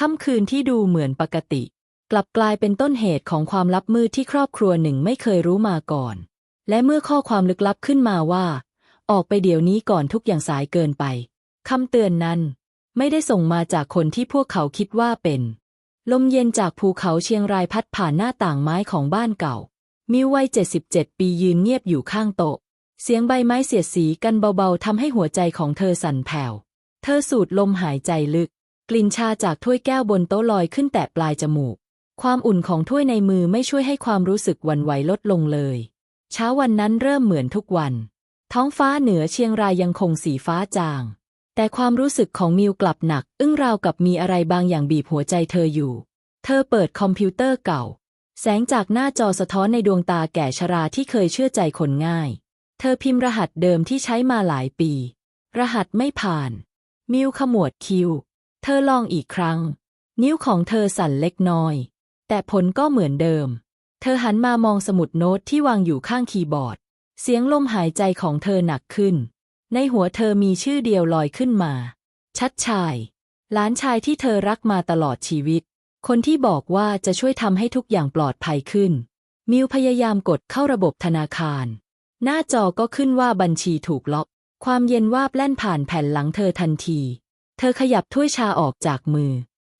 ค่ำคืนที่ดูเหมือนปกติ กลับกลายเป็นต้นเหตุของความลับมืดที่ครอบครัวหนึ่งไม่เคยรู้มาก่อน และเมื่อข้อความลึกลับขึ้นมาว่า ออกไปเดี๋ยวนี้ก่อนทุกอย่างสายเกินไปคำเตือนนั้น ไม่ได้ส่งมาจากคนที่พวกเขาคิดว่าเป็น ลมเย็นจากภูเขาเชียงรายพัดผ่านหน้าต่างไม้ของบ้านเก่า มิววัย77 ปียืนเงียบอยู่ข้างโต๊ะ เสียงใบไม้เสียดสีกันเบาๆทำให้หัวใจของเธอสั่นแผ่ว เธอสูดลมหายใจลึก กลิ่นชาจากถ้วยแก้วบนโต๊ะลอยขึ้นแตะปลายจมูก ความอุ่นของถ้วยในมือไม่ช่วยให้ความรู้สึกวันไหวลดลงเลย เช้าวันนั้นเริ่มเหมือนทุกวัน ท้องฟ้าเหนือเชียงรายยังคงสีฟ้าจาง แต่ความรู้สึกของมิวกลับหนัก อึ้งราวกับมีอะไรบางอย่างบีบหัวใจเธออยู่ เธอเปิดคอมพิวเตอร์เก่า แสงจากหน้าจอสะท้อนในดวงตาแก่ชราที่เคยเชื่อใจคนง่าย เธอพิมพ์รหัสเดิมที่ใช้มาหลายปี รหัสไม่ผ่าน มิวขมวดคิ้ว เธอลองอีกครั้ง นิ้วของเธอสั่นเล็กน้อย แต่ผลก็เหมือนเดิม เธอหันมามองสมุดโน้ตที่วางอยู่ข้างคีย์บอร์ด เสียงลมหายใจของเธอหนักขึ้น ในหัวเธอมีชื่อเดียวลอยขึ้นมา ชัดชาย หลานชายที่เธอรักมาตลอดชีวิต คนที่บอกว่าจะช่วยทำให้ทุกอย่างปลอดภัยขึ้น มิวพยายามกดเข้าระบบธนาคาร หน้าจอก็ขึ้นว่าบัญชีถูกล็อก ความเย็นวาบแล่นผ่านแผ่นหลังเธอทันที เธอขยับถ้วยชาออกจากมือ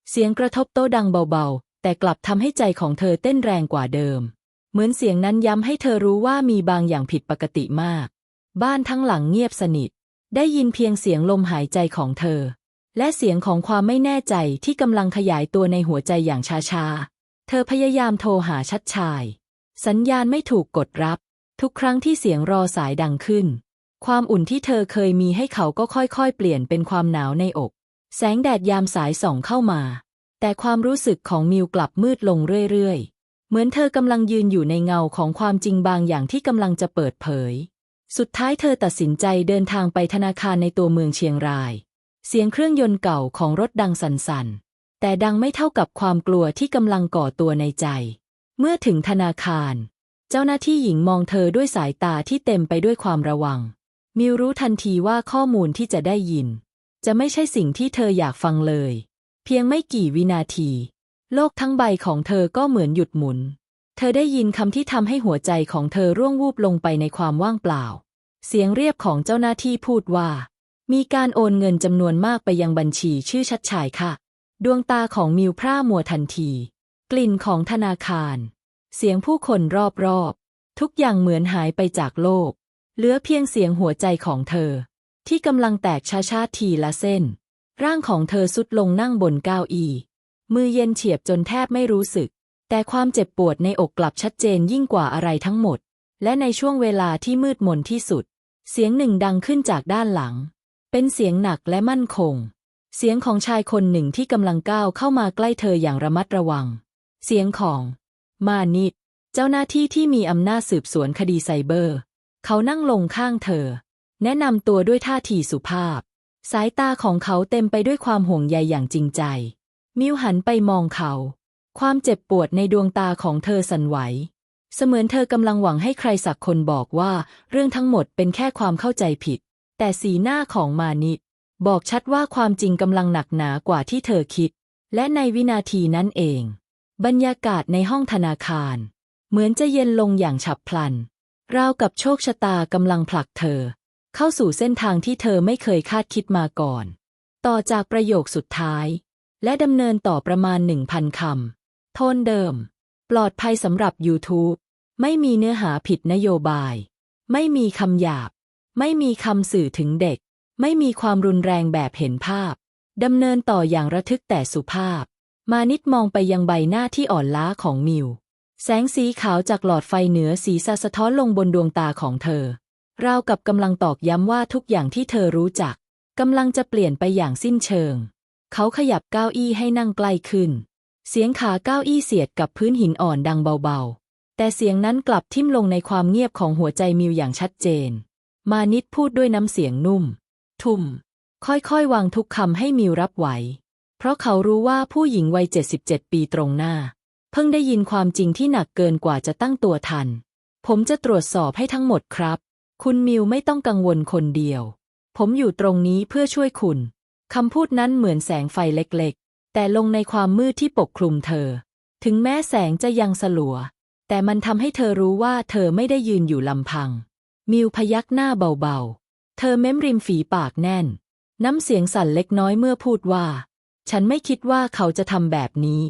เสียงกระทบโต๊ะดังเบาๆ แต่กลับทำให้ใจของเธอเต้นแรงกว่าเดิม เหมือนเสียงนั้นย้ำให้เธอรู้ว่ามีบางอย่างผิดปกติมาก บ้านทั้งหลังเงียบสนิท ได้ยินเพียงเสียงลมหายใจของเธอ และเสียงของความไม่แน่ใจที่กำลังขยายตัวในหัวใจอย่างช้าๆ เธอพยายามโทรหาชัดชาย สัญญาณไม่ถูกกดรับ ทุกครั้งที่เสียงรอสายดังขึ้น ความอุ่นที่เธอเคยมีให้เขาก็ค่อยๆ เปลี่ยนเป็นความหนาวในอก แสงแดดยามสายส่องเข้ามา แต่ความรู้สึกของมิวกลับมืดลงเรื่อยๆ เหมือนเธอกำลังยืนอยู่ในเงาของความจริงบางอย่างที่กำลังจะเปิดเผย สุดท้ายเธอตัดสินใจเดินทางไปธนาคารในตัวเมืองเชียงราย เสียงเครื่องยนต์เก่าของรถดังสั่นๆ แต่ดังไม่เท่ากับความกลัวที่กำลังก่อตัวในใจ เมื่อถึงธนาคาร เจ้าหน้าที่หญิงมองเธอด้วยสายตาที่เต็มไปด้วยความระวัง มิวรู้ทันทีว่าข้อมูลที่จะได้ยิน จะไม่ใช่สิ่งที่เธออยากฟังเลย เพียงไม่กี่วินาที โลกทั้งใบของเธอก็เหมือนหยุดหมุน เธอได้ยินคำที่ทำให้หัวใจของเธอร่วงวูบลงไปในความว่างเปล่า เสียงเรียบของเจ้าหน้าที่พูดว่า มีการโอนเงินจำนวนมากไปยังบัญชีชื่อชัดชายค่ะ ดวงตาของมิวพร่ามัวทันที กลิ่นของธนาคาร เสียงผู้คนรอบๆ ทุกอย่างเหมือนหายไปจากโลก เหลือเพียงเสียงหัวใจของเธอ ที่กำลังแตกช้าๆทีละเส้น ร่างของเธอสุดลงนั่งบนเก้าอี้มือเย็นเฉียบจนแทบไม่รู้สึก แต่ความเจ็บปวดในอกกลับชัดเจนยิ่งกว่าอะไรทั้งหมด และในช่วงเวลาที่มืดมนที่สุด เสียงหนึ่งดังขึ้นจากด้านหลัง เป็นเสียงหนักและมั่นคง เสียงของชายคนหนึ่งที่กำลังก้าวเข้ามาใกล้เธออย่างระมัดระวัง เสียงของ มานิด เจ้าหน้าที่ที่มีอำนาจสืบสวนคดีไซเบอร์ เขานั่งลงข้างเธอ แนะนำตัวด้วยท่าทีสุภาพ สายตาของเขาเต็มไปด้วยความห่วงใยอย่างจริงใจ มิวหันไปมองเขา ความเจ็บปวดในดวงตาของเธอสั่นไหว เสมือนเธอกำลังหวังให้ใครสักคนบอกว่า เรื่องทั้งหมดเป็นแค่ความเข้าใจผิด แต่สีหน้าของมานิดบอกชัดว่าความจริงกำลังหนักหนากว่าที่เธอคิด และในวินาทีนั้นเอง บรรยากาศในห้องธนาคาร เหมือนจะเย็นลงอย่างฉับพลัน ราวกับโชคชะตากำลังผลักเธอ เข้าสู่เส้นทางที่เธอไม่เคยคาดคิดมาก่อน ต่อจากประโยคสุดท้าย และดำเนินต่อประมาณหนึ่งพันคำโทนเดิม ปลอดภัยสำหรับ YouTube ไม่มีเนื้อหาผิดนโยบาย ไม่มีคำหยาบ ไม่มีคำสื่อถึงเด็ก ไม่มีความรุนแรงแบบเห็นภาพดำเนินต่ออย่างระทึกแต่สุภาพ มานิดมองไปยังใบหน้าที่อ่อนล้าของมิว แสงสีขาวจากหลอดไฟเหนือศีรษะสะท้อนลงบนดวงตาของเธอ ราวกับกำลังตอกย้ำว่าทุกอย่างที่เธอรู้จักกำลังจะเปลี่ยนไปอย่างสิ้นเชิง เขาขยับเก้าอี้ให้นั่งใกล้ขึ้น เสียงขาเก้าอี้เสียดกับพื้นหินอ่อนดังเบาๆ แต่เสียงนั้นกลับทิ่มลงในความเงียบของหัวใจมิวอย่างชัดเจน มานิดพูดด้วยน้ำเสียงนุ่ม ทุ่ม ค่อยๆ วางทุกคำให้มิวรับไหว เพราะเขารู้ว่าผู้หญิงวัย 77 ปีตรงหน้า พิ่งได้ยินความจริงที่หนักเกินกว่าจะตั้งตัวทัน ผมจะตรวจสอบให้ทั้งหมดครับ คุณมิวไม่ต้องกังวลคนเดียว ผมอยู่ตรงนี้เพื่อช่วยคุณ คำพูดนั้นเหมือนแสงไฟเล็กๆ แต่ลงในความมืดที่ปกคลุมเธอ ถึงแม้แสงจะยังสลัว แต่มันทำให้เธอรู้ว่าเธอไม่ได้ยืนอยู่ลำพัง มิวพยักหน้าเบาๆ เธอเม้มริมฝีปากแน่น น้ำเสียงสั่นเล็กน้อยเมื่อพูดว่า ฉันไม่คิดว่าเขาจะทำแบบนี้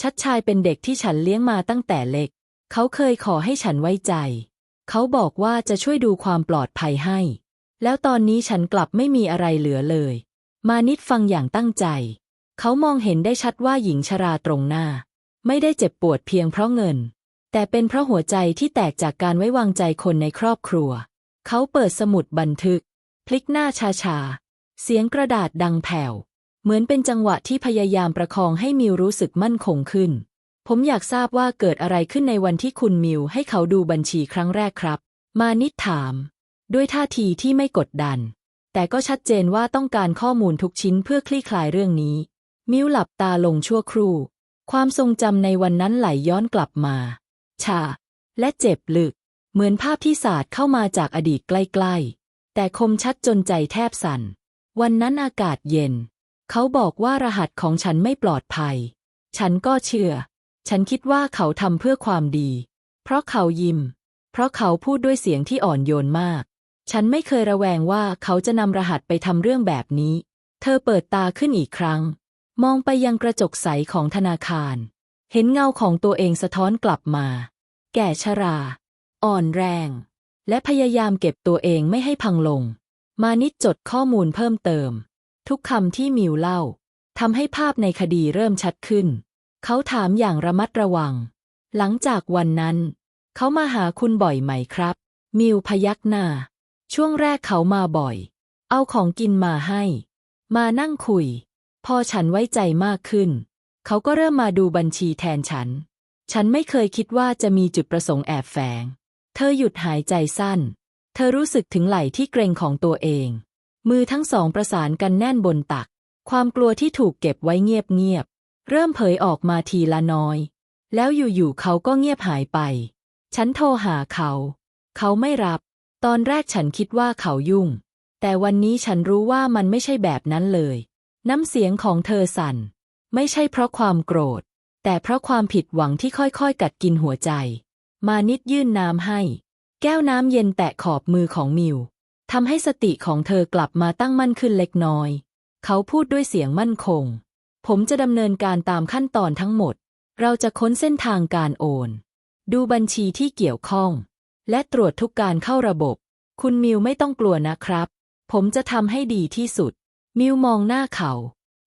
ชัดชายเป็นเด็กที่ฉันเลี้ยงมาตั้งแต่เล็ก เขาเคยขอให้ฉันไว้ใจ เขาบอกว่าจะช่วยดูความปลอดภัยให้ แล้วตอนนี้ฉันกลับไม่มีอะไรเหลือเลย มานิดฟังอย่างตั้งใจ เขามองเห็นได้ชัดว่าหญิงชราตรงหน้า ไม่ได้เจ็บปวดเพียงเพราะเงิน แต่เป็นเพราะหัวใจที่แตกจากการไว้วางใจคนในครอบครัว เขาเปิดสมุดบันทึก พลิกหน้าชาๆเสียงกระดาษดังแผ่ว เหมือนเป็นจังหวะที่พยายามประคองให้มิวรู้สึกมั่นคงขึ้น ผมอยากทราบว่าเกิดอะไรขึ้นในวันที่คุณมิวให้เขาดูบัญชีครั้งแรกครับ มานิดถาม ด้วยท่าทีที่ไม่กดดัน แต่ก็ชัดเจนว่าต้องการข้อมูลทุกชิ้นเพื่อคลี่คลายเรื่องนี้ มิวหลับตาลงชั่วครู่ ความทรงจำในวันนั้นไหลย้อนกลับมา ชา และเจ็บลึก เหมือนภาพที่สาดเข้ามาจากอดีตใกล้ ๆ แต่คมชัดจนใจแทบสั่น วันนั้นอากาศเย็น เขาบอกว่ารหัสของฉันไม่ปลอดภัย ฉันก็เชื่อ ฉันคิดว่าเขาทำเพื่อความดี เพราะเขายิ้ม เพราะเขาพูดด้วยเสียงที่อ่อนโยนมาก ฉันไม่เคยระแวงว่าเขาจะนำรหัสไปทำเรื่องแบบนี้ เธอเปิดตาขึ้นอีกครั้ง มองไปยังกระจกใสของธนาคาร เห็นเงาของตัวเองสะท้อนกลับมา แก่ชรา อ่อนแรง และพยายามเก็บตัวเองไม่ให้พังลง มานิดจดข้อมูลเพิ่มเติม ทุกคำที่มิวเล่าทำให้ภาพในคดีเริ่มชัดขึ้น เขาถามอย่างระมัดระวัง หลังจากวันนั้น เขามาหาคุณบ่อยไหมครับ มิวพยักหน้า ช่วงแรกเขามาบ่อย เอาของกินมาให้ มานั่งคุย พอฉันไว้ใจมากขึ้น เขาก็เริ่มมาดูบัญชีแทนฉัน ฉันไม่เคยคิดว่าจะมีจุดประสงค์แอบแฝง เธอหยุดหายใจสั้น เธอรู้สึกถึงไหล่ที่เกรงของตัวเอง มือทั้งสองประสานกันแน่นบนตัก ความกลัวที่ถูกเก็บไว้เงียบๆ เริ่มเผยออกมาทีละน้อย แล้วอยู่ๆเขาก็เงียบหายไป ฉันโทรหาเขา เขาไม่รับ ตอนแรกฉันคิดว่าเขายุ่ง แต่วันนี้ฉันรู้ว่ามันไม่ใช่แบบนั้นเลย น้ำเสียงของเธอสั่น ไม่ใช่เพราะความโกรธ แต่เพราะความผิดหวังที่ค่อยๆ กัดกินหัวใจ มานิดยื่นน้ำให้ แก้วน้ำเย็นแตะขอบมือของมิว ทำให้สติของเธอกลับมาตั้งมั่นขึ้นเล็กน้อย เขาพูดด้วยเสียงมั่นคง ผมจะดำเนินการตามขั้นตอนทั้งหมด เราจะค้นเส้นทางการโอน ดูบัญชีที่เกี่ยวข้อง และตรวจทุกการเข้าระบบ คุณมิวไม่ต้องกลัวนะครับ ผมจะทำให้ดีที่สุด มิวมองหน้าเขา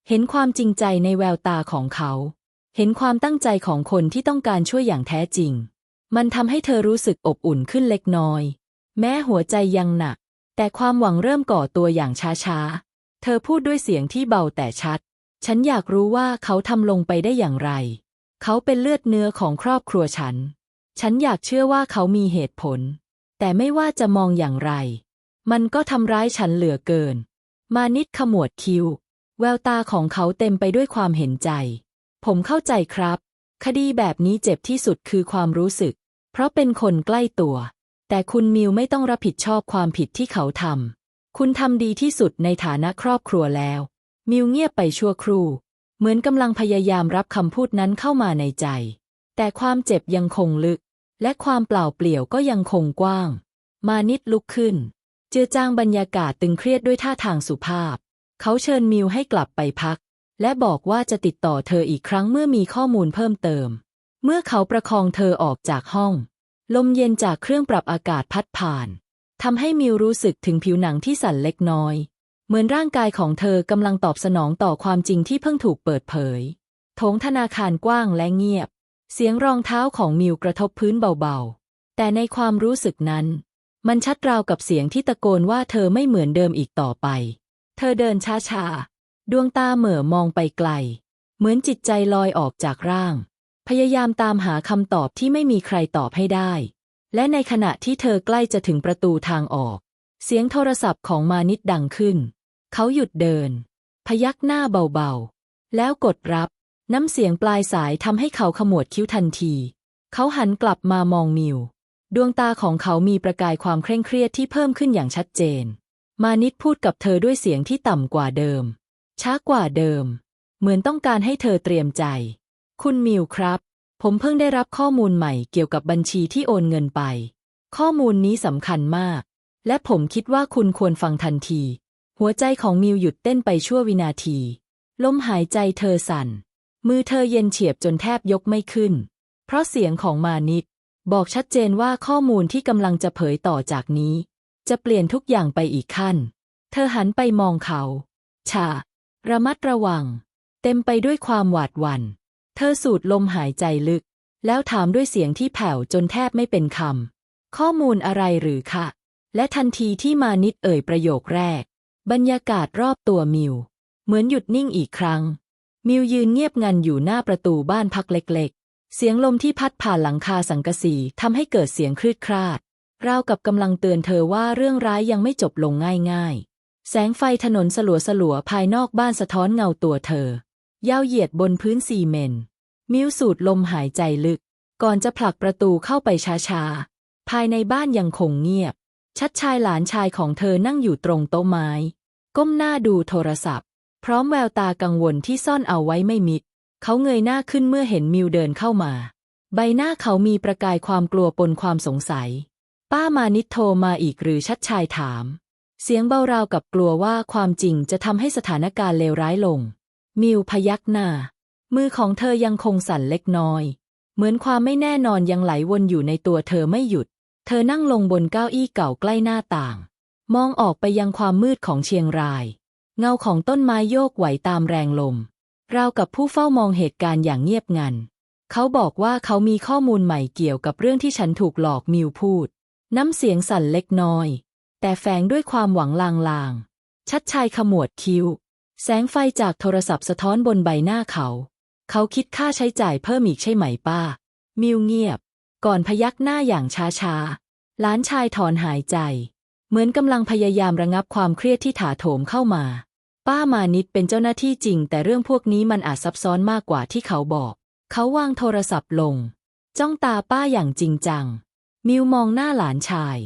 เห็นความจริงใจในแววตาของเขา เห็นความตั้งใจของคนที่ต้องการช่วยอย่างแท้จริง มันทำให้เธอรู้สึกอบอุ่นขึ้นเล็กน้อย แม้หัวใจยังหนัก แต่ความหวังเริ่มก่อตัวอย่างช้าๆ เธอพูดด้วยเสียงที่เบาแต่ชัด ฉันอยากรู้ว่าเขาทำลงไปได้อย่างไร เขาเป็นเลือดเนื้อของครอบครัวฉัน ฉันอยากเชื่อว่าเขามีเหตุผล แต่ไม่ว่าจะมองอย่างไร มันก็ทำร้ายฉันเหลือเกิน มานิดขมวดคิ้ว แววตาของเขาเต็มไปด้วยความเห็นใจ ผมเข้าใจครับ คดีแบบนี้เจ็บที่สุดคือความรู้สึก เพราะเป็นคนใกล้ตัว แต่คุณมิวไม่ต้องรับผิดชอบความผิดที่เขาทำ คุณทำดีที่สุดในฐานะครอบครัวแล้ว มิวเงียบไปชั่วครู่ เหมือนกำลังพยายามรับคำพูดนั้นเข้ามาในใจ แต่ความเจ็บยังคงลึก และความเปล่าเปลี่ยวก็ยังคงกว้าง มานิดลุกขึ้น เจือจางบรรยากาศตึงเครียดด้วยท่าทางสุภาพ เขาเชิญมิวให้กลับไปพัก และบอกว่าจะติดต่อเธออีกครั้งเมื่อมีข้อมูลเพิ่มเติม เมื่อเขาประคองเธอออกจากห้อง ลมเย็นจากเครื่องปรับอากาศพัดผ่านทำให้มิวรู้สึกถึงผิวหนังที่สั่นเล็กน้อย เหมือนร่างกายของเธอกำลังตอบสนองต่อความจริงที่เพิ่งถูกเปิดเผยโถงธนาคารกว้างและเงียบ เสียงรองเท้าของมิวกระทบพื้นเบาๆ แต่ในความรู้สึกนั้น มันชัดราวกับเสียงที่ตะโกนว่าเธอไม่เหมือนเดิมอีกต่อไป เธอเดินช้าๆ ดวงตาเหม่อมองไปไกล เหมือนจิตใจลอยออกจากร่าง พยายามตามหาคำตอบที่ไม่มีใครตอบให้ได้ และในขณะที่เธอใกล้จะถึงประตูทางออก เสียงโทรศัพท์ของมานิดดังขึ้น เขาหยุดเดิน พยักหน้าเบาๆ แล้วกดรับ น้ำเสียงปลายสายทำให้เขาขมวดคิ้วทันที เขาหันกลับมามองมิว ดวงตาของเขามีประกายความเคร่งเครียดที่เพิ่มขึ้นอย่างชัดเจน มานิดพูดกับเธอด้วยเสียงที่ต่ำกว่าเดิม ช้ากว่าเดิม เหมือนต้องการให้เธอเตรียมใจ คุณมิวครับ ผมเพิ่งได้รับข้อมูลใหม่เกี่ยวกับบัญชีที่โอนเงินไป ข้อมูลนี้สำคัญมาก และผมคิดว่าคุณควรฟังทันที หัวใจของมิวหยุดเต้นไปชั่ววินาที ลมหายใจเธอสั่น มือเธอเย็นเฉียบจนแทบยกไม่ขึ้น เพราะเสียงของมานิด บอกชัดเจนว่าข้อมูลที่กำลังจะเผยต่อจากนี้ จะเปลี่ยนทุกอย่างไปอีกขั้น เธอหันไปมองเขา ชา ระมัดระวัง เต็มไปด้วยความหวาดหวัน่น เธอสูดลมหายใจลึก แล้วถามด้วยเสียงที่แผ่วจนแทบไม่เป็นคำ ข้อมูลอะไรหรือคะ และทันทีที่มานิดเอ่ยประโยคแรก บรรยากาศรอบตัวมิว เหมือนหยุดนิ่งอีกครั้ง มิวยืนเงียบงันอยู่หน้าประตูบ้านพักเล็กๆ เสียงลมที่พัดผ่านหลังคาสังกะสีทำให้เกิดเสียงคลืดคลาด ราวกับกำลังเตือนเธอว่าเรื่องร้ายยังไม่จบลงง่ายๆ แสงไฟถนนสลัวสลัวๆภายนอกบ้านสะท้อนเงาตัวเธอ ยาวเหยียดบนพื้นซีเมนต์มิวสูดลมหายใจลึก ก่อนจะผลักประตูเข้าไปช้าๆ ภายในบ้านยังคงเงียบ ชัดชายหลานชายของเธอนั่งอยู่ตรงโต๊ะไม้ ก้มหน้าดูโทรศัพท์ พร้อมแววตากังวลที่ซ่อนเอาไว้ไม่มิด เขาเงยหน้าขึ้นเมื่อเห็นมิวเดินเข้ามา ใบหน้าเขามีประกายความกลัวปนความสงสัย ป้ามานิดโทรมาอีกหรือชัดชายถาม เสียงเบาราวกับกลัวว่าความจริงจะทำให้สถานการณ์เลวร้ายลง มิวพยักหน้า มือของเธอยังคงสั่นเล็กน้อย เหมือนความไม่แน่นอนยังไหลวนอยู่ในตัวเธอไม่หยุด เธอนั่งลงบนเก้าอี้เก่าใกล้หน้าต่าง มองออกไปยังความมืดของเชียงราย เงาของต้นไม้โยกไหวตามแรงลม ราวกับผู้เฝ้ามองเหตุการณ์อย่างเงียบงัน เขาบอกว่าเขามีข้อมูลใหม่เกี่ยวกับเรื่องที่ฉันถูกหลอกมิวพูด น้ำเสียงสั่นเล็กน้อย แต่แฝงด้วยความหวังลางๆ ชัดชายขมวดคิ้ว แสงไฟจากโทรศัพท์สะท้อนบนใบหน้าเขา เขาคิดค่าใช้จ่ายเพิ่มอีกใช่ไหมป้า มิวเงียบ ก่อนพยักหน้าอย่างช้าๆ หลานชายถอนหายใจ เหมือนกำลังพยายามระงับความเครียดที่ถาโถมเข้ามา ป้ามานิดเป็นเจ้าหน้าที่จริง แต่เรื่องพวกนี้มันอาจซับซ้อนมากกว่าที่เขาบอก เขาวางโทรศัพท์ลง จ้องตาป้าอย่างจริงจัง มิวมองหน้าหลานชาย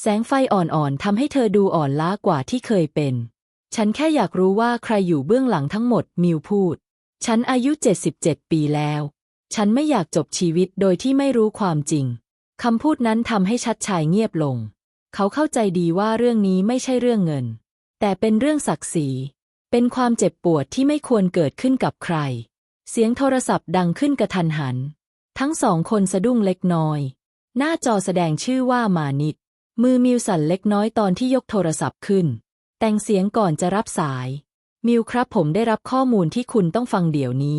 แสงไฟอ่อนๆทำให้เธอดูอ่อนล้ากว่าที่เคยเป็น ฉันแค่อยากรู้ว่าใครอยู่เบื้องหลังทั้งหมด มิวพูด ฉันอายุ 77 ปีแล้ว ฉันไม่อยากจบชีวิตโดยที่ไม่รู้ความจริง คำพูดนั้นทำให้ชัดชายเงียบลง เขาเข้าใจดีว่าเรื่องนี้ไม่ใช่เรื่องเงิน แต่เป็นเรื่องศักดิ์ศรี เป็นความเจ็บปวดที่ไม่ควรเกิดขึ้นกับใคร เสียงโทรศัพท์ดังขึ้นกระทันหัน ทั้งสองคนสะดุ้งเล็กน้อย หน้าจอแสดงชื่อว่ามานิด มือมิวสั่นเล็กน้อยตอนที่ยกโทรศัพท์ขึ้น แต่งเสียงก่อนจะรับสาย มิวครับผมได้รับข้อมูลที่คุณต้องฟังเดี๋ยวนี้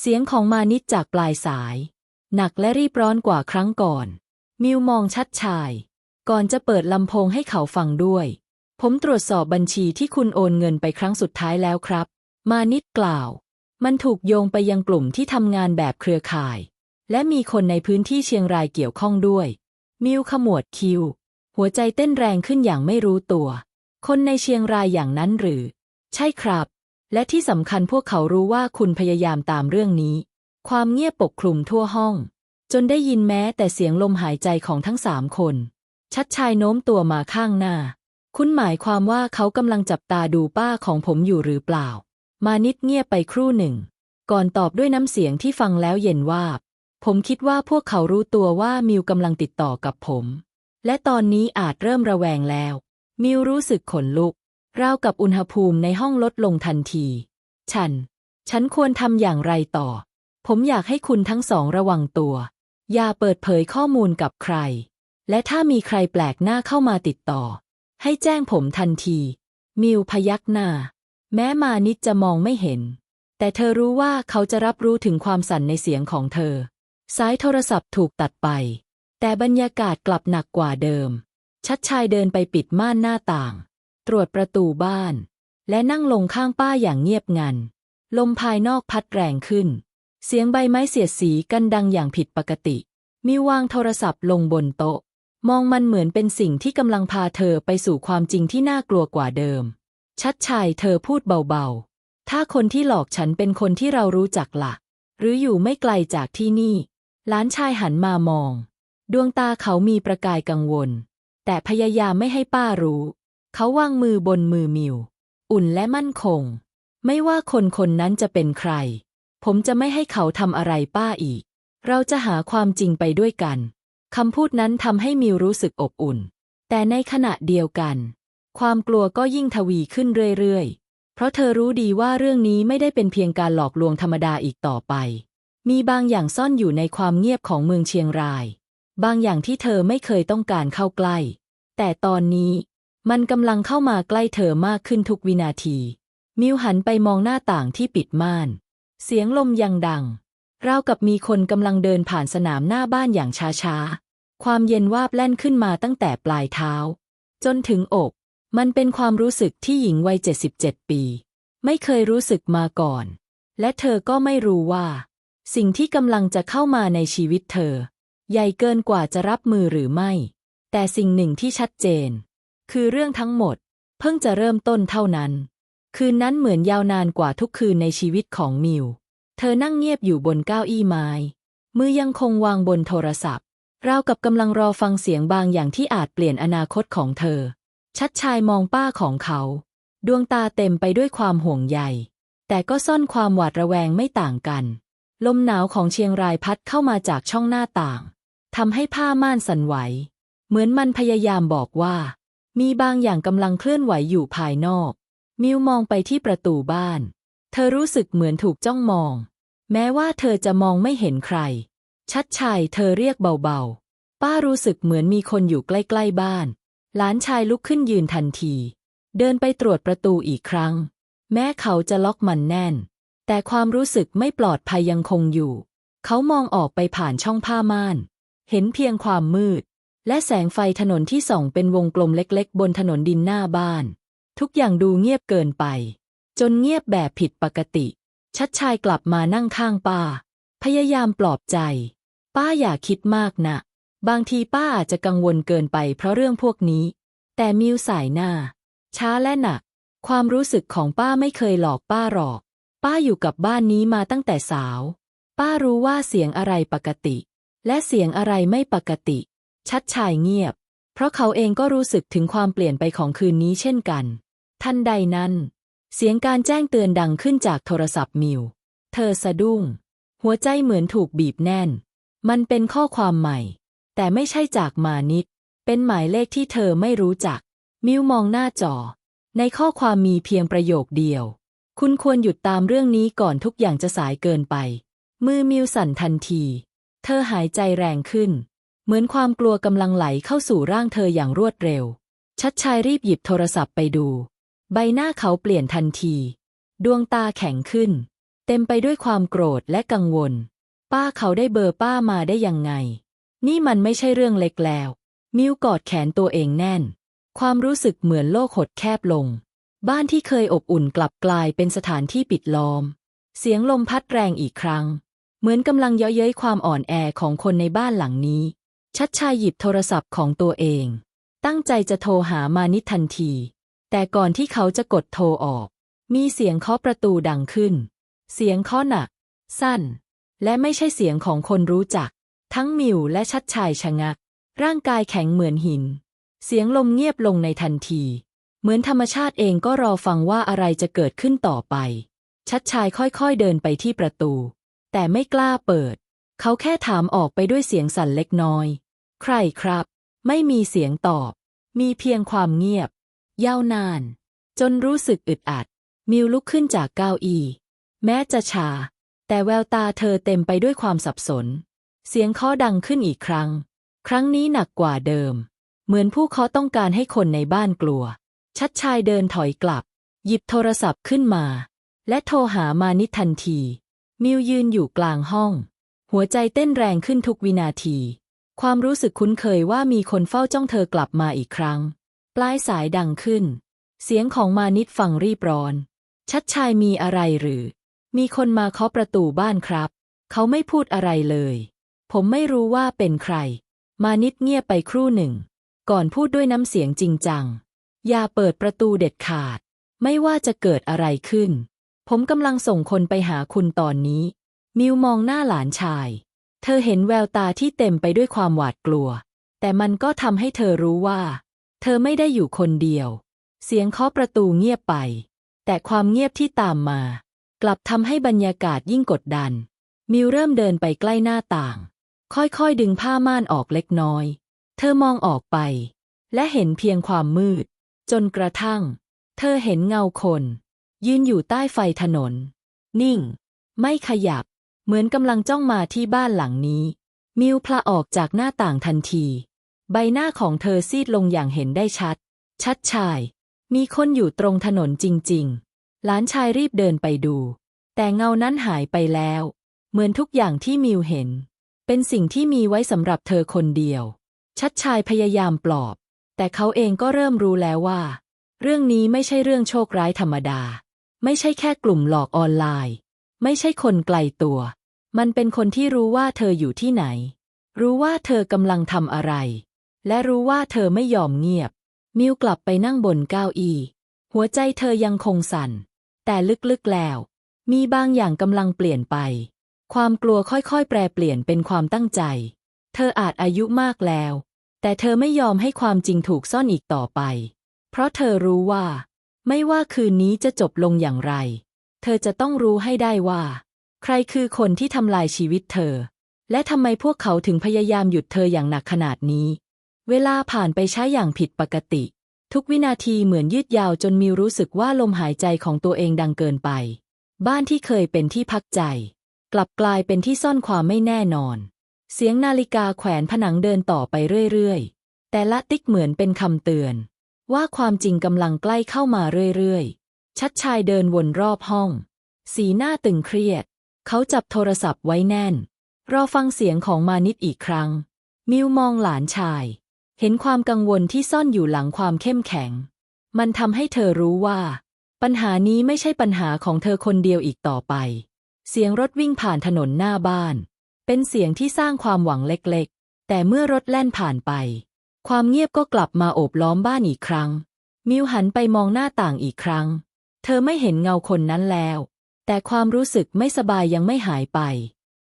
เสียงของมานิดจากปลายสาย หนักและรีบร้อนกว่าครั้งก่อน มิวมองชัดชาย ก่อนจะเปิดลำโพงให้เขาฟังด้วย ผมตรวจสอบบัญชีที่คุณโอนเงินไปครั้งสุดท้ายแล้วครับ มานิดกล่าว มันถูกโยงไปยังกลุ่มที่ทำงานแบบเครือข่าย และมีคนในพื้นที่เชียงรายเกี่ยวข้องด้วย มิวขมวดคิ้วหัวใจเต้นแรงขึ้นอย่างไม่รู้ตัว คนในเชียงรายอย่างนั้นหรือ ใช่ครับ และที่สำคัญพวกเขารู้ว่าคุณพยายามตามเรื่องนี้ ความเงียบปกคลุมทั่วห้อง จนได้ยินแม้แต่เสียงลมหายใจของทั้งสามคน ชัดชายโน้มตัวมาข้างหน้า คุณหมายความว่าเขากำลังจับตาดูป้าของผมอยู่หรือเปล่า มานิดเงียบไปครู่หนึ่ง ก่อนตอบด้วยน้ำเสียงที่ฟังแล้วเย็นวาบ ผมคิดว่าพวกเขารู้ตัวว่ามิวกำลังติดต่อกับผม และตอนนี้อาจเริ่มระแวงแล้ว มิวรู้สึกขนลุก ราวกับอุณหภูมิในห้องลดลงทันที ฉัน ฉันควรทำอย่างไรต่อ ผมอยากให้คุณทั้งสองระวังตัว อย่าเปิดเผยข้อมูลกับใคร และถ้ามีใครแปลกหน้าเข้ามาติดต่อ ให้แจ้งผมทันที มิวพยักหน้า แม้มานิดจะมองไม่เห็น แต่เธอรู้ว่าเขาจะรับรู้ถึงความสั่นในเสียงของเธอ สายโทรศัพท์ถูกตัดไป แต่บรรยากาศกลับหนักกว่าเดิม ชัดชายเดินไปปิดม่านหน้าต่าง ตรวจประตูบ้าน และนั่งลงข้างป้าอย่างเงียบงัน ลมภายนอกพัดแรงขึ้น เสียงใบไม้เสียดสีกันดังอย่างผิดปกติ มีวางโทรศัพท์ลงบนโต๊ะ มองมันเหมือนเป็นสิ่งที่กำลังพาเธอไปสู่ความจริงที่น่ากลัวกว่าเดิม ชัดชายเธอพูดเบาๆ ถ้าคนที่หลอกฉันเป็นคนที่เรารู้จักละ่ะ หรืออยู่ไม่ไกลจากที่นี่หลานชายหันมามอง ดวงตาเขามีประกายกังวล แต่พยายามไม่ให้ป้ารู้ เขาวางมือบนมือมิว อุ่นและมั่นคง ไม่ว่าคนคนนั้นจะเป็นใคร ผมจะไม่ให้เขาทำอะไรป้าอีก เราจะหาความจริงไปด้วยกันคำพูดนั้นทำให้มิวรู้สึกอบอุ่น แต่ในขณะเดียวกัน ความกลัวก็ยิ่งทวีขึ้นเรื่อยๆ เพราะเธอรู้ดีว่าเรื่องนี้ไม่ได้เป็นเพียงการหลอกลวงธรรมดาอีกต่อไป มีบางอย่างซ่อนอยู่ในความเงียบของเมืองเชียงราย บางอย่างที่เธอไม่เคยต้องการเข้าใกล้ แต่ตอนนี้ มันกำลังเข้ามาใกล้เธอมากขึ้นทุกวินาที มิวหันไปมองหน้าต่างที่ปิดม่าน เสียงลมยังดัง ราวกับมีคนกำลังเดินผ่านสนามหน้าบ้านอย่างช้าๆ ความเย็นวาบแล่นขึ้นมาตั้งแต่ปลายเท้า จนถึงอก มันเป็นความรู้สึกที่หญิงวัย 77 ปี ไม่เคยรู้สึกมาก่อน และเธอก็ไม่รู้ว่า สิ่งที่กำลังจะเข้ามาในชีวิตเธอ ใหญ่เกินกว่าจะรับมือหรือไม่ แต่สิ่งหนึ่งที่ชัดเจน คือเรื่องทั้งหมด เพิ่งจะเริ่มต้นเท่านั้น คืนนั้นเหมือนยาวนานกว่าทุกคืนในชีวิตของมิว เธอนั่งเงียบอยู่บนเก้าอี้ไม้ มือยังคงวางบนโทรศัพท์ ราวกับกำลังรอฟังเสียงบางอย่างที่อาจเปลี่ยนอนาคตของเธอ ชัดชายมองป้าของเขา ดวงตาเต็มไปด้วยความห่วงใย แต่ก็ซ่อนความหวาดระแวงไม่ต่างกัน ลมหนาวของเชียงรายพัดเข้ามาจากช่องหน้าต่าง ทำให้ผ้าม่านสั่นไหว เหมือนมันพยายามบอกว่า มีบางอย่างกำลังเคลื่อนไหวอยู่ภายนอก มิวมองไปที่ประตูบ้าน เธอรู้สึกเหมือนถูกจ้องมอง แม้ว่าเธอจะมองไม่เห็นใคร ชัดชัยเธอเรียกเบาๆ ป้ารู้สึกเหมือนมีคนอยู่ใกล้ๆบ้าน หลานชายลุกขึ้นยืนทันที เดินไปตรวจประตูอีกครั้ง แม้เขาจะล็อกมันแน่น แต่ความรู้สึกไม่ปลอดภัยยังคงอยู่ เขามองออกไปผ่านช่องผ้าม่าน เห็นเพียงความมืด และแสงไฟถนนที่ส่องเป็นวงกลมเล็กๆ บนถนนดินหน้าบ้าน ทุกอย่างดูเงียบเกินไป จนเงียบแบบผิดปกติ ชัดชายกลับมานั่งข้างป้า พยายามปลอบใจ ป้าอย่าคิดมากนะ บางทีป้าอาจจะกังวลเกินไปเพราะเรื่องพวกนี้ แต่มิวสายหน้า ช้าและหนัก ความรู้สึกของป้าไม่เคยหลอกป้าหรอก ป้าอยู่กับบ้านนี้มาตั้งแต่สาว ป้ารู้ว่าเสียงอะไรปกติ และเสียงอะไรไม่ปกติ ชัดชายเงียบ เพราะเขาเองก็รู้สึกถึงความเปลี่ยนไปของคืนนี้เช่นกัน ทันใดนั้น เสียงการแจ้งเตือนดังขึ้นจากโทรศัพท์มิว เธอสะดุ้ง หัวใจเหมือนถูกบีบแน่น มันเป็นข้อความใหม่ แต่ไม่ใช่จากมานิด เป็นหมายเลขที่เธอไม่รู้จัก มิวมองหน้าจอ ในข้อความมีเพียงประโยคเดียว คุณควรหยุดตามเรื่องนี้ก่อนทุกอย่างจะสายเกินไป มือมิวสั่นทันที เธอหายใจแรงขึ้น เหมือนความกลัวกำลังไหลเข้าสู่ร่างเธออย่างรวดเร็ว ชัดชายรีบหยิบโทรศัพท์ไปดู ใบหน้าเขาเปลี่ยนทันที ดวงตาแข็งขึ้น เต็มไปด้วยความโกรธและกังวล ป้าเขาได้เบอร์ป้ามาได้ยังไง นี่มันไม่ใช่เรื่องเล็กแล้ว มิวกอดแขนตัวเองแน่น ความรู้สึกเหมือนโลกหดแคบลง บ้านที่เคยอบอุ่นกลับกลายเป็นสถานที่ปิดล้อม เสียงลมพัดแรงอีกครั้ง เหมือนกำลังเย้อเย้ยความอ่อนแอของคนในบ้านหลังนี้ ชัดชายหยิบโทรศัพท์ของตัวเอง ตั้งใจจะโทรหามานิดทันที แต่ก่อนที่เขาจะกดโทรออก มีเสียงเคาะประตูดังขึ้น เสียงเคาะหนัก สั้น และไม่ใช่เสียงของคนรู้จัก ทั้งมิวและชัดชายชะงัก ร่างกายแข็งเหมือนหิน เสียงลมเงียบลงในทันที เหมือนธรรมชาติเองก็รอฟังว่าอะไรจะเกิดขึ้นต่อไป ชัดชายค่อยๆเดินไปที่ประตู แต่ไม่กล้าเปิด เขาแค่ถามออกไปด้วยเสียงสั่นเล็กน้อย ใครครับ ไม่มีเสียงตอบ มีเพียงความเงียบ ยาวนาน จนรู้สึกอึดอัด มิวลุกขึ้นจากเก้าอี้แม้จะชา แต่แววตาเธอเต็มไปด้วยความสับสน เสียงเคาะดังขึ้นอีกครั้ง ครั้งนี้หนักกว่าเดิม เหมือนผู้เคาะต้องการให้คนในบ้านกลัว ชัดชายเดินถอยกลับ หยิบโทรศัพท์ขึ้นมา และโทรหามานิทันที มิวยืนอยู่กลางห้อง หัวใจเต้นแรงขึ้นทุกวินาที ความรู้สึกคุ้นเคยว่ามีคนเฝ้าจ้องเธอกลับมาอีกครั้ง ปลายสายดังขึ้น เสียงของมานิดฟังรีบร้อน ชัดชายมีอะไรหรือ มีคนมาเคาะประตูบ้านครับ เขาไม่พูดอะไรเลย ผมไม่รู้ว่าเป็นใคร มานิดเงียบไปครู่หนึ่ง ก่อนพูดด้วยน้ำเสียงจริงจัง อย่าเปิดประตูเด็ดขาด ไม่ว่าจะเกิดอะไรขึ้น ผมกำลังส่งคนไปหาคุณตอนนี้ มิวมองหน้าหลานชาย เธอเห็นแววตาที่เต็มไปด้วยความหวาดกลัว แต่มันก็ทำให้เธอรู้ว่า เธอไม่ได้อยู่คนเดียว เสียงเคาะประตูเงียบไป แต่ความเงียบที่ตามมา กลับทำให้บรรยากาศยิ่งกดดัน มิวเริ่มเดินไปใกล้หน้าต่าง ค่อยๆดึงผ้าม่านออกเล็กน้อย เธอมองออกไป และเห็นเพียงความมืด จนกระทั่ง เธอเห็นเงาคน ยืนอยู่ใต้ไฟถนน นิ่ง ไม่ขยับ เหมือนกำลังจ้องมาที่บ้านหลังนี้ มิวพละออกจากหน้าต่างทันที ใบหน้าของเธอซีดลงอย่างเห็นได้ชัด ชัดชาย มีคนอยู่ตรงถนนจริง ๆ หลานชายรีบเดินไปดู แต่เงานั้นหายไปแล้ว เหมือนทุกอย่างที่มิวเห็น เป็นสิ่งที่มีไว้สำหรับเธอคนเดียว ชัดชายพยายามปลอบ แต่เขาเองก็เริ่มรู้แล้วว่า เรื่องนี้ไม่ใช่เรื่องโชคร้ายธรรมดา ไม่ใช่แค่กลุ่มหลอกออนไลน์ ไม่ใช่คนไกลตัว มันเป็นคนที่รู้ว่าเธออยู่ที่ไหน รู้ว่าเธอกำลังทำอะไร และรู้ว่าเธอไม่ยอมเงียบ มิวกลับไปนั่งบนเก้าอี้หัวใจเธอยังคงสั่น แต่ลึกๆแล้ว มีบางอย่างกำลังเปลี่ยนไป ความกลัวค่อยๆ แปรเปลี่ยนเป็นความตั้งใจ เธออาจอายุมากแล้ว แต่เธอไม่ยอมให้ความจริงถูกซ่อนอีกต่อไป เพราะเธอรู้ว่า ไม่ว่าคืนนี้จะจบลงอย่างไร เธอจะต้องรู้ให้ได้ว่า ใครคือคนที่ทำลายชีวิตเธอ และทำไมพวกเขาถึงพยายามหยุดเธออย่างหนักขนาดนี้ เวลาผ่านไปช้าอย่างผิดปกติ ทุกวินาทีเหมือนยืดยาวจนมิวรู้สึกว่าลมหายใจของตัวเองดังเกินไป บ้านที่เคยเป็นที่พักใจ กลับกลายเป็นที่ซ่อนความไม่แน่นอน เสียงนาฬิกาแขวนผนังเดินต่อไปเรื่อยๆ แต่ละติ๊กเหมือนเป็นคำเตือน ว่าความจริงกำลังใกล้เข้ามาเรื่อยๆ ชัดชายเดินวนรอบห้อง สีหน้าตึงเครียด เขาจับโทรศัพท์ไว้แน่น รอฟังเสียงของมานิดอีกครั้ง มิวมองหลานชาย เห็นความกังวลที่ซ่อนอยู่หลังความเข้มแข็ง มันทำให้เธอรู้ว่า ปัญหานี้ไม่ใช่ปัญหาของเธอคนเดียวอีกต่อไป เสียงรถวิ่งผ่านถนนหน้าบ้าน เป็นเสียงที่สร้างความหวังเล็กๆ แต่เมื่อรถแล่นผ่านไป ความเงียบก็กลับมาโอบล้อมบ้านอีกครั้ง มิวหันไปมองหน้าต่างอีกครั้ง เธอไม่เห็นเงาคนนั้นแล้ว แต่ความรู้สึกไม่สบายยังไม่หายไป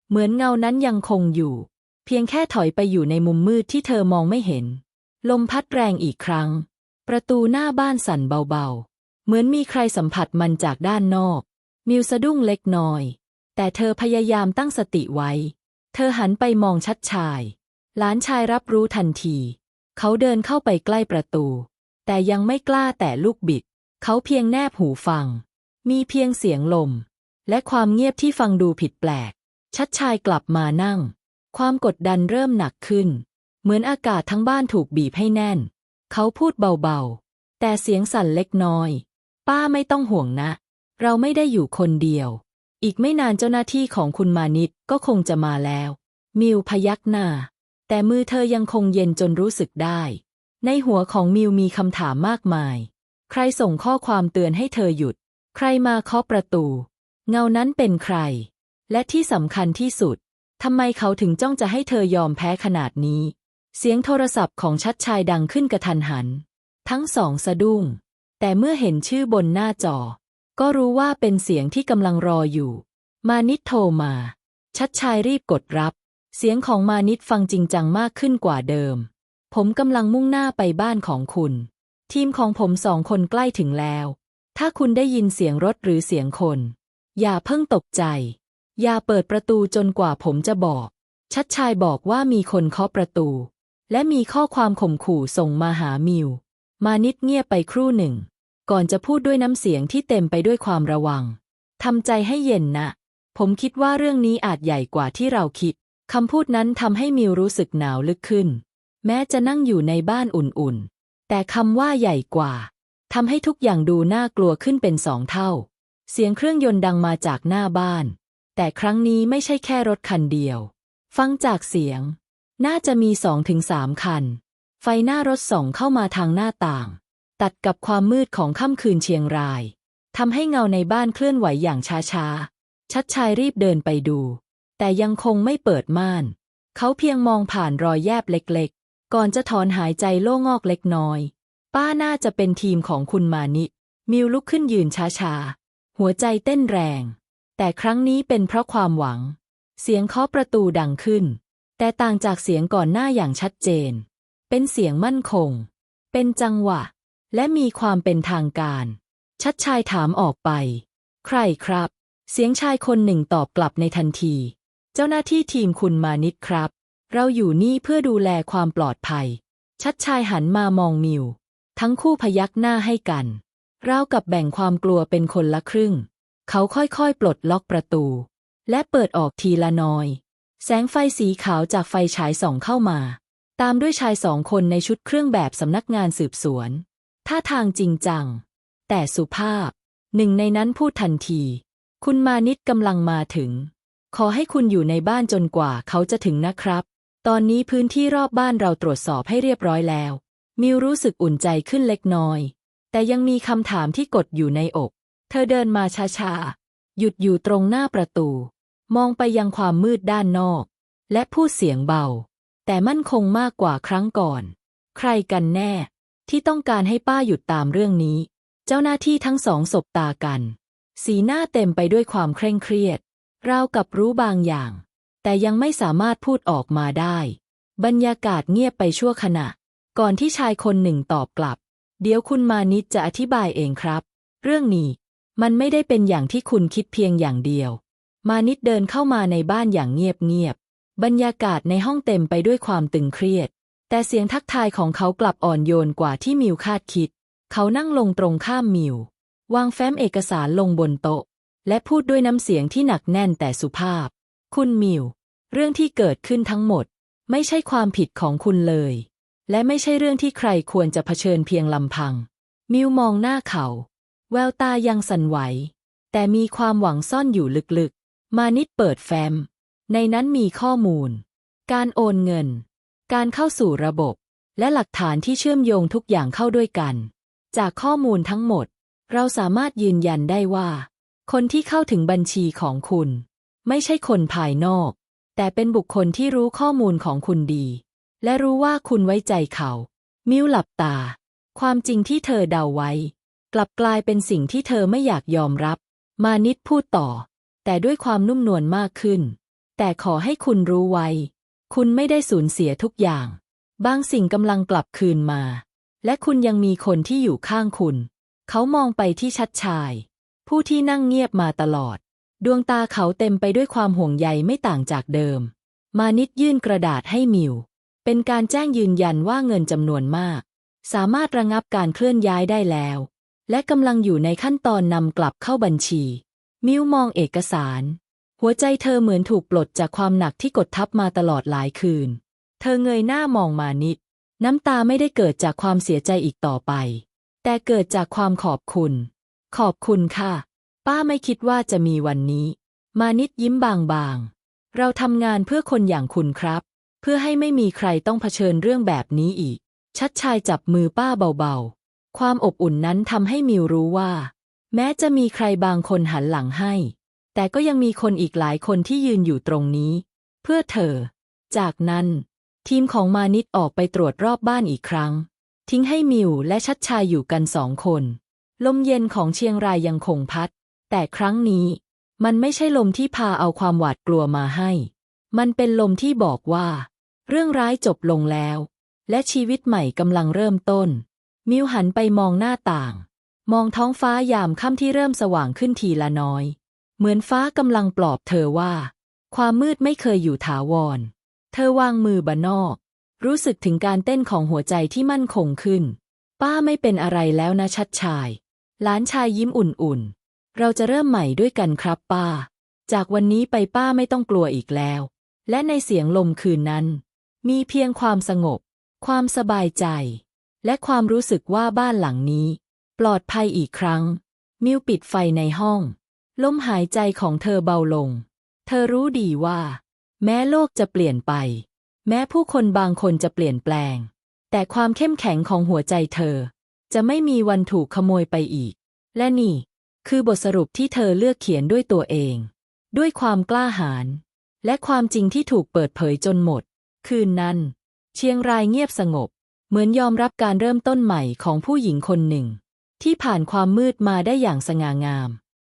เหมือนเงานั้นยังคงอยู่ เพียงแค่ถอยไปอยู่ในมุมมืดที่เธอมองไม่เห็น ลมพัดแรงอีกครั้ง ประตูหน้าบ้านสั่นเบาๆ เหมือนมีใครสัมผัสมันจากด้านนอก มิวสะดุ้งเล็กน้อย แต่เธอพยายามตั้งสติไว้ เธอหันไปมองชัดชาย หลานชายรับรู้ทันที เขาเดินเข้าไปใกล้ประตู แต่ยังไม่กล้าแต่ลูกบิด เขาเพียงแนบหูฟัง มีเพียงเสียงลม และความเงียบที่ฟังดูผิดแปลก ชัดชายกลับมานั่ง ความกดดันเริ่มหนักขึ้น เหมือนอากาศทั้งบ้านถูกบีบให้แน่น เขาพูดเบาๆ แต่เสียงสั่นเล็กน้อย ป้าไม่ต้องห่วงนะ เราไม่ได้อยู่คนเดียว อีกไม่นานเจ้าหน้าที่ของคุณมานิดก็คงจะมาแล้ว มิวพยักหน้า แต่มือเธอยังคงเย็นจนรู้สึกได้ ในหัวของมิวมีคำถามมากมาย ใครส่งข้อความเตือนให้เธอหยุด ใครมาเคาะประตู เงานั้นเป็นใคร และที่สำคัญที่สุดทำไมเขาถึงจ้องจะให้เธอยอมแพ้ขนาดนี้ เสียงโทรศัพท์ของชัดชายดังขึ้นกระทันหัน ทั้งสองสะดุ้ง แต่เมื่อเห็นชื่อบนหน้าจอ ก็รู้ว่าเป็นเสียงที่กำลังรออยู่ มานิดโทรมา ชัดชายรีบกดรับ เสียงของมานิดฟังจริงจังมากขึ้นกว่าเดิม ผมกำลังมุ่งหน้าไปบ้านของคุณ ทีมของผมสองคนใกล้ถึงแล้ว ถ้าคุณได้ยินเสียงรถหรือเสียงคน อย่าเพิ่งตกใจ อย่าเปิดประตูจนกว่าผมจะบอก ชัดชายบอกว่ามีคนเคาะประตู และมีข้อความข่มขู่ส่งมาหามิว มานิดเงียบไปครู่หนึ่ง ก่อนจะพูดด้วยน้ำเสียงที่เต็มไปด้วยความระวังทำใจให้เย็นนะ ผมคิดว่าเรื่องนี้อาจใหญ่กว่าที่เราคิด คำพูดนั้นทำให้มิวรู้สึกหนาวลึกขึ้น แม้จะนั่งอยู่ในบ้านอุ่นๆ แต่คำว่าใหญ่กว่าทำให้ทุกอย่างดูน่ากลัวขึ้นเป็นสองเท่า เสียงเครื่องยนต์ดังมาจากหน้าบ้าน แต่ครั้งนี้ไม่ใช่แค่รถคันเดียว ฟังจากเสียง น่าจะมีสองถึงสามคัน ไฟหน้ารถส่องเข้ามาทางหน้าต่าง ตัดกับความมืดของค่ำคืนเชียงรายทำให้เงาในบ้านเคลื่อนไหวอย่างช้าๆ ชัดชายรีบเดินไปดู แต่ยังคงไม่เปิดม่าน เขาเพียงมองผ่านรอยแยบเล็กๆ ก่อนจะถอนหายใจโล่งอกเล็กน้อย ป้าน่าจะเป็นทีมของคุณมานิ มิวลุกขึ้นยืนช้าๆ หัวใจเต้นแรง แต่ครั้งนี้เป็นเพราะความหวัง เสียงเคาะประตูดังขึ้น แต่ต่างจากเสียงก่อนหน้าอย่างชัดเจน เป็นเสียงมั่นคง เป็นจังหวะ และมีความเป็นทางการ ชัดชายถามออกไป ใครครับ เสียงชายคนหนึ่งตอบกลับในทันที เจ้าหน้าที่ทีมคุณมานิดครับ เราอยู่นี่เพื่อดูแลความปลอดภัย ชัดชายหันมามองมิว ทั้งคู่พยักหน้าให้กันราวกับแบ่งความกลัวเป็นคนละครึ่ง เขาค่อยๆ ปลดล็อกประตู และเปิดออกทีละน้อย แสงไฟสีขาวจากไฟฉายส่องเข้ามา ตามด้วยชายสองคนในชุดเครื่องแบบสำนักงานสืบสวน ท่าทางจริงจัง แต่สุภาพ หนึ่งในนั้นพูดทันที คุณมานิดกำลังมาถึง ขอให้คุณอยู่ในบ้านจนกว่าเขาจะถึงนะครับ ตอนนี้พื้นที่รอบบ้านเราตรวจสอบให้เรียบร้อยแล้ว มิวรู้สึกอุ่นใจขึ้นเล็กน้อย แต่ยังมีคำถามที่กดอยู่ในอก เธอเดินมาช้าๆ หยุดอยู่ตรงหน้าประตู มองไปยังความมืดด้านนอก และพูดเสียงเบา แต่มั่นคงมากกว่าครั้งก่อน ใครกันแน่ ที่ต้องการให้ป้าหยุดตามเรื่องนี้ เจ้าหน้าที่ทั้งสองสบตากัน สีหน้าเต็มไปด้วยความเคร่งเครียด ราวกับรู้บางอย่าง แต่ยังไม่สามารถพูดออกมาได้ บรรยากาศเงียบไปชั่วขณะ ก่อนที่ชายคนหนึ่งตอบกลับ เดี๋ยวคุณมานิดจะอธิบายเองครับ เรื่องนี้ มันไม่ได้เป็นอย่างที่คุณคิดเพียงอย่างเดียว มานิดเดินเข้ามาในบ้านอย่างเงียบๆบรรยากาศในห้องเต็มไปด้วยความตึงเครียด แต่เสียงทักทายของเขากลับอ่อนโยนกว่าที่มิวคาดคิด เขานั่งลงตรงข้ามมิว วางแฟ้มเอกสารลงบนโต๊ะ และพูดด้วยน้ำเสียงที่หนักแน่นแต่สุภาพ คุณมิว เรื่องที่เกิดขึ้นทั้งหมด ไม่ใช่ความผิดของคุณเลย และไม่ใช่เรื่องที่ใครควรจะเผชิญเพียงลำพัง มิวมองหน้าเขา แววตายังสั่นไหว แต่มีความหวังซ่อนอยู่ลึกๆ มานิดเปิดแฟ้ม ในนั้นมีข้อมูล การโอนเงิน การเข้าสู่ระบบ และหลักฐานที่เชื่อมโยงทุกอย่างเข้าด้วยกัน จากข้อมูลทั้งหมด เราสามารถยืนยันได้ว่า คนที่เข้าถึงบัญชีของคุณ ไม่ใช่คนภายนอก แต่เป็นบุคคลที่รู้ข้อมูลของคุณดี และรู้ว่าคุณไว้ใจเขา มิวหลับตา ความจริงที่เธอเดาไว้ กลับกลายเป็นสิ่งที่เธอไม่อยากยอมรับ มานิดพูดต่อ แต่ด้วยความนุ่มนวลมากขึ้น แต่ขอให้คุณรู้ไว้ คุณไม่ได้สูญเสียทุกอย่าง บางสิ่งกำลังกลับคืนมา และคุณยังมีคนที่อยู่ข้างคุณ เขามองไปที่ชัดชาย ผู้ที่นั่งเงียบมาตลอด ดวงตาเขาเต็มไปด้วยความห่วงใยไม่ต่างจากเดิม มานิดยื่นกระดาษให้มิว เป็นการแจ้งยืนยันว่าเงินจำนวนมาก สามารถระงับการเคลื่อนย้ายได้แล้ว และกำลังอยู่ในขั้นตอนนำกลับเข้าบัญชี มิวมองเอกสาร หัวใจเธอเหมือนถูกปลดจากความหนักที่กดทับมาตลอดหลายคืน เธอเงยหน้ามองมานิด น้ำตาไม่ได้เกิดจากความเสียใจอีกต่อไป แต่เกิดจากความขอบคุณ ขอบคุณค่ะ ป้าไม่คิดว่าจะมีวันนี้ มานิดยิ้มบางๆ เราทำงานเพื่อคนอย่างคุณครับ เพื่อให้ไม่มีใครต้องเผชิญเรื่องแบบนี้อีก ชัดชายจับมือป้าเบาๆ ความอบอุ่นนั้นทำให้มิวรู้ว่า แม้จะมีใครบางคนหันหลังให้ แต่ก็ยังมีคนอีกหลายคนที่ยืนอยู่ตรงนี้ เพื่อเธอ จากนั้น ทีมของมานิดออกไปตรวจรอบบ้านอีกครั้ง ทิ้งให้มิวและชัดชายอยู่กันสองคน ลมเย็นของเชียงรายยังคงพัด แต่ครั้งนี้มันไม่ใช่ลมที่พาเอาความหวาดกลัวมาให้ มันเป็นลมที่บอกว่า เรื่องร้ายจบลงแล้ว และชีวิตใหม่กำลังเริ่มต้น มิวหันไปมองหน้าต่าง มองท้องฟ้ายามค่ำที่เริ่มสว่างขึ้นทีละน้อย เหมือนฟ้ากำลังปลอบเธอว่า ความมืดไม่เคยอยู่ถาวร เธอวางมือบนอก รู้สึกถึงการเต้นของหัวใจที่มั่นคงขึ้น ป้าไม่เป็นอะไรแล้วนะชัดชาย หลานชายยิ้มอุ่นๆ เราจะเริ่มใหม่ด้วยกันครับป้า จากวันนี้ไปป้าไม่ต้องกลัวอีกแล้ว และในเสียงลมคืนนั้น มีเพียงความสงบ ความสบายใจ และความรู้สึกว่าบ้านหลังนี้ ปลอดภัยอีกครั้ง มิวปิดไฟในห้อง ลมหายใจของเธอเบาลง เธอรู้ดีว่า แม้โลกจะเปลี่ยนไป แม้ผู้คนบางคนจะเปลี่ยนแปลง แต่ความเข้มแข็งของหัวใจเธอ จะไม่มีวันถูกขโมยไปอีก และนี่ คือบทสรุปที่เธอเลือกเขียนด้วยตัวเอง ด้วยความกล้าหาญและความจริงที่ถูกเปิดเผยจนหมด คืนนั้น เชียงรายเงียบสงบ เหมือนยอมรับการเริ่มต้นใหม่ของผู้หญิงคนหนึ่ง ที่ผ่านความมืดมาได้อย่างสง่างาม